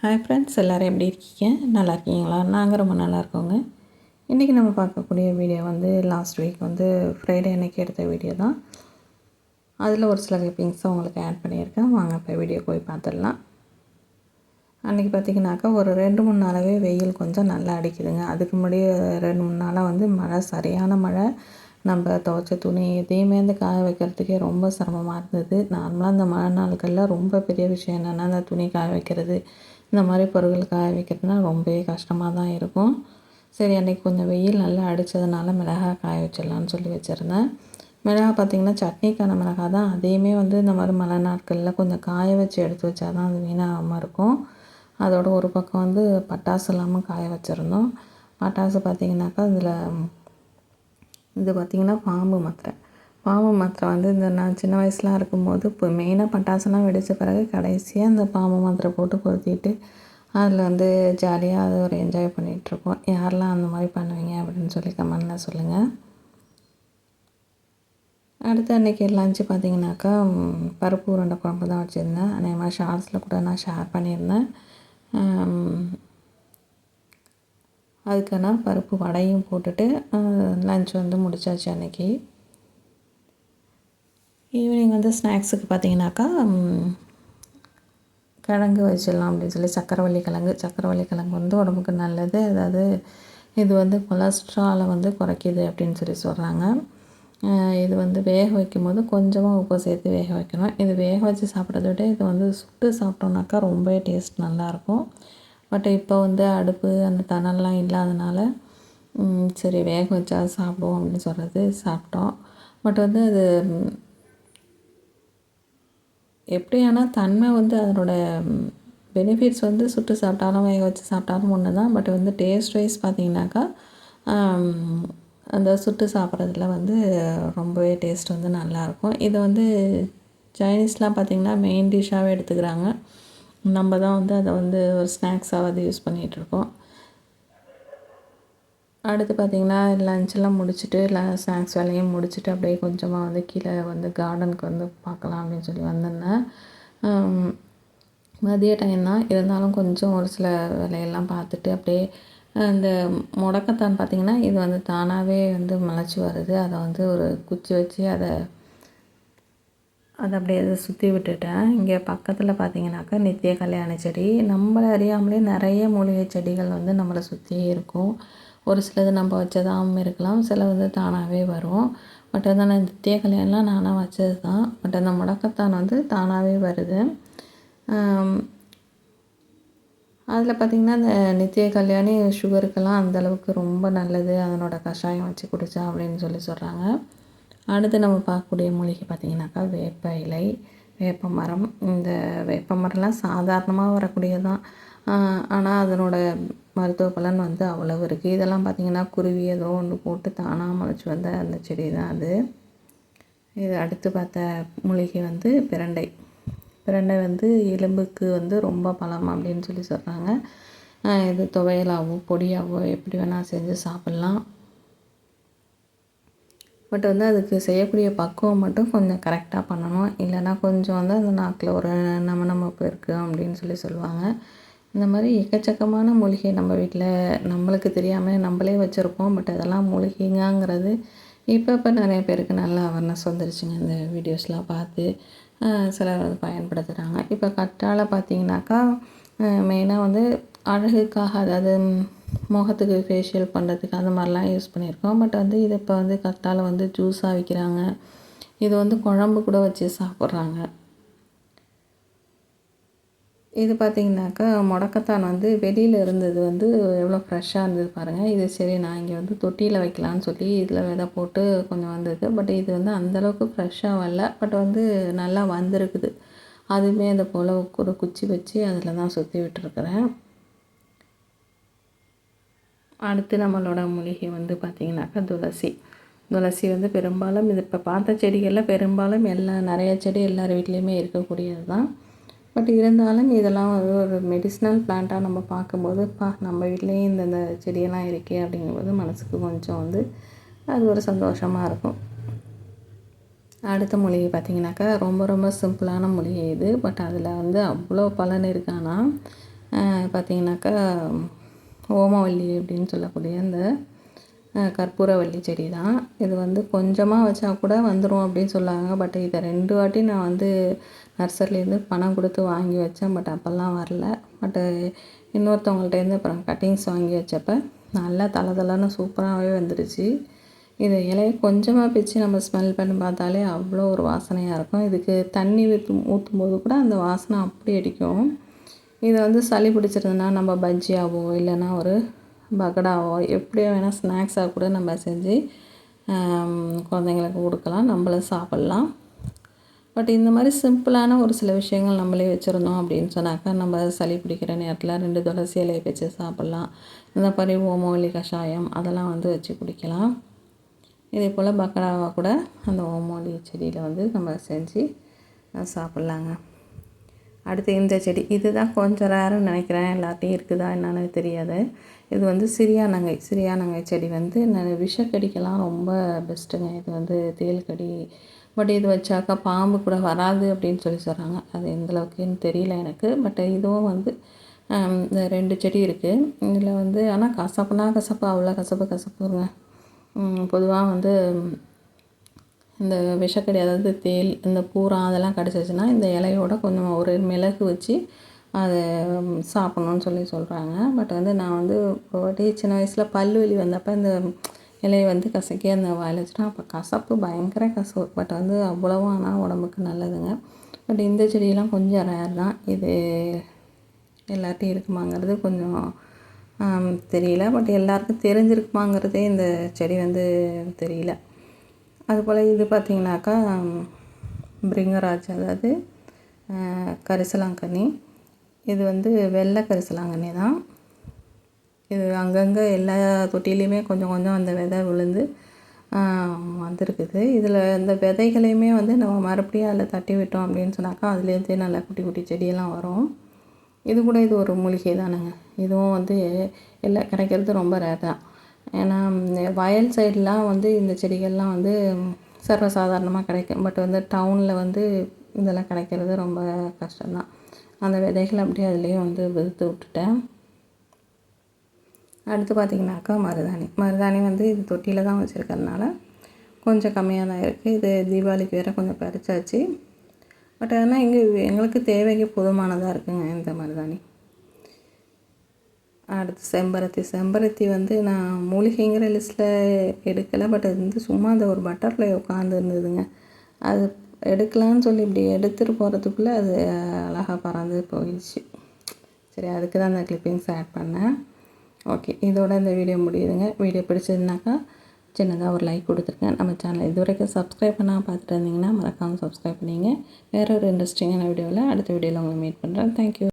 Hi friends எல்லோரும் எப்படி இருக்கீங்க? நல்லா இருக்கீங்களா? நாங்கள் ரொம்ப நல்லா இருக்கோங்க. இன்றைக்கி நம்ம பார்க்கக்கூடிய வீடியோ வந்து லாஸ்ட் வீக் வந்து ஃப்ரைடே அன்னைக்கு எடுத்த வீடியோ தான். அதில் ஒரு சில கிளிப்பிங்ஸை உங்களுக்கு ஆட் பண்ணியிருக்கேன். வாங்க இப்போ வீடியோ போய் பார்த்துடலாம். அன்றைக்கி பார்த்திங்கனாக்கா ஒரு ரெண்டு மூணு நாளாகவே வெயில் கொஞ்சம் நல்லா அடிக்குதுங்க. அதுக்கு முன்னாடி ரெண்டு மூணு நாளாக வந்து மழை சரியான மழை. நம்ம துவைச்ச துணி எதையுமே வந்து காய வைக்கிறதுக்கே ரொம்ப சிரமமாக இருந்தது. நார்மலாக அந்த மழை நாட்களில் ரொம்ப பெரிய விஷயம் என்னென்னா அந்த துணி காய வைக்கிறது. இந்த மாதிரி பொருட்கள் காய வைக்கிறதுனா ரொம்பவே கஷ்டமாக தான் இருக்கும். சரி அன்றைக்கி கொஞ்சம் வெயில் நல்லா அடித்ததுனால மிளகாய் காய வச்சிடலான்னு சொல்லி வச்சுருந்தேன். மிளகா பார்த்திங்கன்னா சட்னிக்கான மிளகா தான். அதையுமே வந்து இந்த மாதிரி மழை நாட்களில் கொஞ்சம் காய வச்சு எடுத்து வச்சா தான் அது வீணாகாமல் இருக்கும். அதோட ஒரு பக்கம் வந்து பட்டாசு இல்லாமல் காய வச்சுருந்தோம். பட்டாசு பார்த்திங்கனாக்கா அதில் இது பார்த்திங்கன்னா பாம்பு மாத்திரை. பாம்பு மாத்திரை வந்து இந்த நான் சின்ன வயசுலாம் இருக்கும்போது இப்போ மெயினாக பட்டாசுலாம் வெடித்த பிறகு கடைசியாக இந்த பாம்பு மாத்திரை போட்டு கொளுத்திட்டு அதில் வந்து ஜாலியாக அதை ஒரு என்ஜாய் பண்ணிகிட்ருப்போம் யாரெல்லாம் அந்த மாதிரி பண்ணுவீங்க அப்படின்னு சொல்லி கமெண்டில் சொல்லுங்கள் அடுத்து அன்றைக்கி லஞ்சு பார்த்தீங்கன்னாக்கா பருப்பு உருண்டை குழம்பு தான் வச்சுருந்தேன். அதே மாதிரி ஷார்ட்ஸில் கூட நான் ஷேர் பண்ணியிருந்தேன். அதுக்கான பருப்பு வடையும் போட்டுட்டு லஞ்ச் வந்து முடித்தாச்சு அன்றைக்கி ஈவினிங் வந்து ஸ்நாக்ஸுக்கு பார்த்தீங்கன்னாக்கா கிழங்கு வச்சிடலாம் அப்படின்னு சொல்லி சக்கரவள்ளி கிழங்கு. சக்கரவள்ளி கிழங்கு வந்து உடம்புக்கு நல்லது. அதாவது இது வந்து கொலஸ்ட்ராலை வந்து குறைக்கிது அப்படின்னு சொல்லி சொல்கிறாங்க இது வந்து வேக வைக்கும் போது கொஞ்சமாக உப்பு சேர்த்து வேக வைக்கணும். இது வேக வச்சு சாப்பிட்றத விட இது வந்து சுட்டு சாப்பிட்டோம்னாக்கா ரொம்ப டேஸ்ட் நல்லாயிருக்கும். பட் இப்போ வந்து அடுப்பு அந்த தணல்லாம் இல்லாதனால சரி வேக வச்சா சாப்பிடுவோம் அப்படின்னு சொல்கிறது சாப்பிட்டோம். பட் வந்து அது எப்படியானா தன்மை வந்து அதனோட பெனிஃபிட்ஸ் வந்து சுட்டு சாப்பிட்டாலும் வேக வச்சு சாப்பிட்டாலும் ஒன்று தான் பட் வந்து டேஸ்ட் வைஸ் பார்த்திங்கனாக்கா அந்த சுட்டு சாப்பிட்றதுல வந்து ரொம்பவே டேஸ்ட் வந்து நல்லாயிருக்கும். இதை வந்து சைனீஸ்லாம் பார்த்திங்கன்னா மெயின் டிஷ்ஷாகவே எடுத்துக்கிறாங்க. நம்ம தான் வந்து அதை வந்து ஒரு ஸ்நாக்ஸாக வந்து யூஸ் பண்ணிகிட்ருக்கோம் அடுத்து பார்த்திங்கன்னா லஞ்செல்லாம் முடிச்சுட்டு ல ஸ்நாக்ஸ் வேலையும் முடிச்சுட்டு அப்படியே கொஞ்சமாக வந்து கீழே வந்து கார்டனுக்கு வந்து பார்க்கலாம் அப்படின்னு சொல்லி வந்திருந்தேன். மதிய டைம் தான். இருந்தாலும் கொஞ்சம் ஒரு சில வேலையெல்லாம் பார்த்துட்டு அப்படியே அந்த முடக்கத்தான் பார்த்திங்கன்னா இது வந்து தானாகவே வந்து முளைச்சி வருது. அதை வந்து ஒரு குச்சி வச்சு அதை அதை அப்படியே அதை சுற்றி விட்டுட்டேன். இங்கே பக்கத்தில் பார்த்திங்கனாக்கா நித்திய கல்யாண செடி. நம்மளை அறியாமலே நிறைய மூலிகை செடிகள் வந்து நம்மளை சுற்றியே இருக்கும். ஒரு சிலது நம்ம வச்சதாகவும் இருக்கலாம் சில வந்து தானாகவே வரும். பட் வந்து நான் நித்திய கல்யாணம்லாம் நானாக வச்சது தான் பட் அந்த முடக்கத்தான் வந்து தானாகவே வருது. அதில் பார்த்திங்கன்னா இந்த நித்திய கல்யாணி சுகருக்கெல்லாம் அந்தளவுக்கு ரொம்ப நல்லது. அதனோட கஷாயம் வச்சு குடித்தா அப்படின்னு சொல்லி சொல்கிறாங்க அடுத்து நம்ம பார்க்கக்கூடிய மூலிகை பார்த்திங்கனாக்கா வேப்ப இலை வேப்ப மரம். இந்த வேப்ப மரம்லாம் சாதாரணமாக வரக்கூடியதான் ஆனால் அதனோட மருத்துவ பலன் வந்து அவ்வளவு இருக்குது இதெல்லாம் பார்த்திங்கன்னா குருவி ஏதோ ஒன்று போட்டு தானாக முளைச்சி வந்த அந்த செடி தான் அது. இது அடுத்து பார்த்த மூலிகை வந்து பிரண்டை. பிரண்டை வந்து எலும்புக்கு வந்து ரொம்ப பலம் அப்படின்னு சொல்லி சொல்கிறாங்க இது துவையலாகவோ பொடியாகவோ எப்படி வேணால் செஞ்சு சாப்பிட்லாம். பட் வந்து அதுக்கு செய்யக்கூடிய பக்குவம் மட்டும் கொஞ்சம் கரெக்டாக பண்ணணும். இல்லைன்னா கொஞ்சம் வந்து அந்த நாக்கில் ஒரு நம்ம நம்ம இருக்குது அப்படின்னு சொல்லி சொல்லுவாங்க. இந்த மாதிரி எக்கச்சக்கமான மூலிகை நம்ம வீட்டில் நம்மளுக்கு தெரியாமல் நம்மளே வச்சுருப்போம். பட் அதெல்லாம் மூலிகைங்கிறது இப்போ இப்போ நிறைய பேருக்கு நல்லா அவேர்னஸ் வந்துருச்சுங்க. இந்த வீடியோஸ்லாம் பார்த்து சிலர் வந்து பயன்படுத்துகிறாங்க இப்போ கற்றாழை பார்த்திங்கனாக்கா மெயினாக வந்து அழகுக்காக அதாவது முகத்துக்கு ஃபேஷியல் பண்ணுறதுக்கு அந்த மாதிரிலாம் யூஸ் பண்ணியிருக்கோம். பட் வந்து இது இப்போ வந்து கற்றாழை வந்து ஜூஸாக விற்கிறாங்க இது வந்து குழம்பு கூட வச்சு சாப்பிட்றாங்க. இது பார்த்திங்கனாக்கா முடக்கத்தான் வந்து வெளியில் இருந்தது வந்து எவ்வளோ ஃப்ரெஷ்ஷாக இருந்தது பாருங்கள் இது சரி நான் இங்கே வந்து தொட்டியில் வைக்கலான்னு சொல்லி இதில் விதை போட்டு கொஞ்சம் வந்தது. பட் இது வந்து அந்தளவுக்கு ஃப்ரெஷ்ஷாக வரல. பட் வந்து நல்லா வந்திருக்குது. அதுவுமே அந்த போல் ஒரு குச்சி வச்சு அதில் தான் சுற்றி விட்டுருக்குறேன். அடுத்து நம்மளோட மூலிகை வந்து பார்த்திங்கனாக்கா துளசி. துளசி வந்து பெரும்பாலும் இது இப்போ பார்த்த செடிகளில் பெரும்பாலும் எல்லா நிறைய செடி எல்லார் வீட்லேயுமே இருக்கக்கூடியது தான் பட் இருந்தாலும் இதெல்லாம் வந்து ஒரு மெடிசினல் பிளான்ட்டாக நம்ம பார்க்கும்போது பா நம்ம வீட்லேயே இந்தந்த செடியெல்லாம் இருக்கே அப்படிங்கும்போது மனதுக்கு கொஞ்சம் வந்து அது ஒரு சந்தோஷமாக இருக்கும். அடுத்த மொழி பார்த்திங்கனாக்கா ரொம்ப ரொம்ப சிம்பிளான மொழி இது. பட் அதில் வந்து அவ்வளோ பலன் இருக்கானா? பார்த்திங்கனாக்கா ஓமவல்லி அப்படின்னு சொல்லக்கூடிய அந்த கற்பூரவல்லி செடி தான். இது வந்து கொஞ்சமாக வச்சா கூட வந்துடும் அப்படின்னு சொல்லுவாங்க பட் இதை ரெண்டு வாட்டி நான் வந்து நர்சரிலேருந்து பணம் கொடுத்து வாங்கி வச்சேன். பட் அப்போல்லாம் வரல. பட்டு இன்னொருத்தவங்கள்ட்டேருந்து அப்புறம் கட்டிங்ஸ் வாங்கி வச்சப்போ நல்லா தலை தலைன்னு சூப்பராகவே வந்துடுச்சு இது இலையை கொஞ்சமாக பிச்சு நம்ம ஸ்மெல் பண்ணி பார்த்தாலே அவ்வளோ ஒரு வாசனையாக இருக்கும். இதுக்கு தண்ணி ஊற்று ஊற்றும் போது கூட அந்த வாசனை அப்படி அடிக்கும். இதை வந்து சளி பிடிச்சிருந்ததுன்னா நம்ம பஜ்ஜியாவோ இல்லைன்னா ஒரு பகடாவோ எப்படியோ வேணால் ஸ்நாக்ஸாக கூட நம்ம செஞ்சு குழந்தைங்களுக்கு கொடுக்கலாம். நம்மளும் சாப்பிட்லாம். பட் இந்த மாதிரி சிம்பிளான ஒரு சில விஷயங்கள் நம்மளே வச்சுருந்தோம் அப்படின்னு சொன்னாக்கா நம்ம சளி பிடிக்கிற நேரத்தில் ரெண்டு துளசி இலையை வச்சு சாப்பிட்லாம். இந்த மாதிரி ஓமவல்லி கஷாயம் அதெல்லாம் வந்து வச்சு குடிக்கலாம். இதே போல் பக்கடாவாக கூட அந்த ஓமவல்லி செடியில் வந்து நம்ம செஞ்சு சாப்பிட்லாங்க. அடுத்து இந்த செடி. இது தான் கொஞ்சம் ரேருன்னு நினைக்கிறேன். எல்லாத்தையும் இருக்குதா என்னன்னு தெரியாது. இது வந்து சிறியானங்கை சிறியானங்கை செடி வந்து விஷக்கடிக்கெல்லாம் ரொம்ப பெஸ்ட்டுங்க. இது வந்து தேல்கடி பட் இது வச்சாக்கா பாம்பு கூட வராது அப்படின்னு சொல்லி சொல்கிறாங்க அது எந்தளவுக்குன்னு தெரியல எனக்கு. பட் இதுவும் வந்து இந்த ரெண்டு செடி இருக்குது இதில் வந்து ஆனால் கசப்புனா கசப்பு. அவ்வளோ கசப்பு கசப்புங்க. பொதுவாக வந்து இந்த விஷக்கடி அதாவது தேல் இந்த பூரா அதெல்லாம் கடிச்சிச்சுன்னா இந்த இலையோட கொஞ்சம் ஒரு மிளகு வச்சு அதை சாப்பிட்ணுன்னு சொல்லி சொல்கிறாங்க பட் வந்து நான் வந்து ஒரு வாட்டி சின்ன வயசில் பல்வலி வலி வந்தப்போ இந்த இலையை வந்து கசக்கி அந்த வாயில் அப்போ கசப்பு பயங்கர கசப்பு. பட் வந்து அவ்வளோவா ஆனால் உடம்புக்கு நல்லதுங்க. பட் இந்த செடியெல்லாம் கொஞ்சம் ரேர் தான். இது எல்லாத்தையும் இருக்குமாங்கிறது கொஞ்சம் தெரியல. பட் எல்லாருக்கும் தெரிஞ்சிருக்குமாங்கிறதே இந்த செடி வந்து தெரியல. அதுபோல் இது பார்த்திங்கனாக்கா பிரிங்கராஜ் அதாவது கரிசலாங்கண்ணி. இது வந்து வெள்ளை கரிசலாங்கண்ணி தான். இது அங்கங்கே எல்லா தொட்டிலையுமே கொஞ்சம் கொஞ்சம் அந்த விதை விழுந்து வந்திருக்குது. இதில் இந்த விதைகளையுமே வந்து நம்ம மறுபடியும் அதில் தட்டி விட்டோம் அப்படின்னு சொன்னாக்கா அதுலேருந்தே நல்லா குட்டி குட்டி செடியெல்லாம் வரும். இது கூட இது ஒரு மூலிகை தானுங்க. இதுவும் வந்து எல்லாம் கிடைக்கிறது ரொம்ப ரேர் தான். ஏன்னா வயல் சைட்லாம் வந்து இந்த செடிகள்லாம் வந்து சர்வசாதாரணமாக கிடைக்கும். பட் வந்து டவுனில் வந்து இதெல்லாம் கிடைக்கிறது ரொம்ப கஷ்டம்தான். அந்த விதைகள் அப்படியே அதுலேயே வந்து விழுத்து விட்டுட்டேன். அடுத்து பார்த்திங்கனாக்கா மருதாணி. மருதாணி வந்து இது தொட்டியில் தான் வச்சுருக்கறதுனால கொஞ்சம் கம்மியாக தான் இருக்குது இது தீபாவளிக்கு வேறு கொஞ்சம் பறிச்சாச்சு. பட் ஆனால் இங்கே எங்களுக்கு தேவைக்கு போதுமானதாக இருக்குங்க இந்த மருதாணி. அடுத்து செம்பருத்தி. செம்பருத்தி வந்து நான் மூலிகைங்கிற லிஸ்ட்டில் எடுக்கலை. பட் அது வந்து சும்மா அந்த ஒரு பட்டர்ஃப்ளை உட்காந்து இருந்ததுங்க அது எடுக்கலான்னு சொல்லி இப்படி எடுத்துகிட்டு போகிறதுக்குள்ளே அது அழகாக பறந்து போயிடுச்சு. சரி அதுக்கு தான் அந்த கிளிப்பிங்ஸ் ஆட் பண்ணேன். ஓகே இதோட இந்த வீடியோ முடியுதுங்க. வீடியோ பிடிச்சதுனாக்கா சின்னதாக ஒரு லைக் கொடுத்துருக்கேன் நம்ம சேனலை இது வரைக்கும் சப்ஸ்கிரைப் பண்ணால் பார்த்துட்டு இருந்தீங்கன்னா மறக்காமல் சப்ஸ்கிரைப் பண்ணிங்க. வேறு ஒரு இன்ட்ரெஸ்டிங்கான வீடியோவில் அடுத்த வீடியோவில் உங்களை மீட் பண்ணுறேன் தேங்க்யூ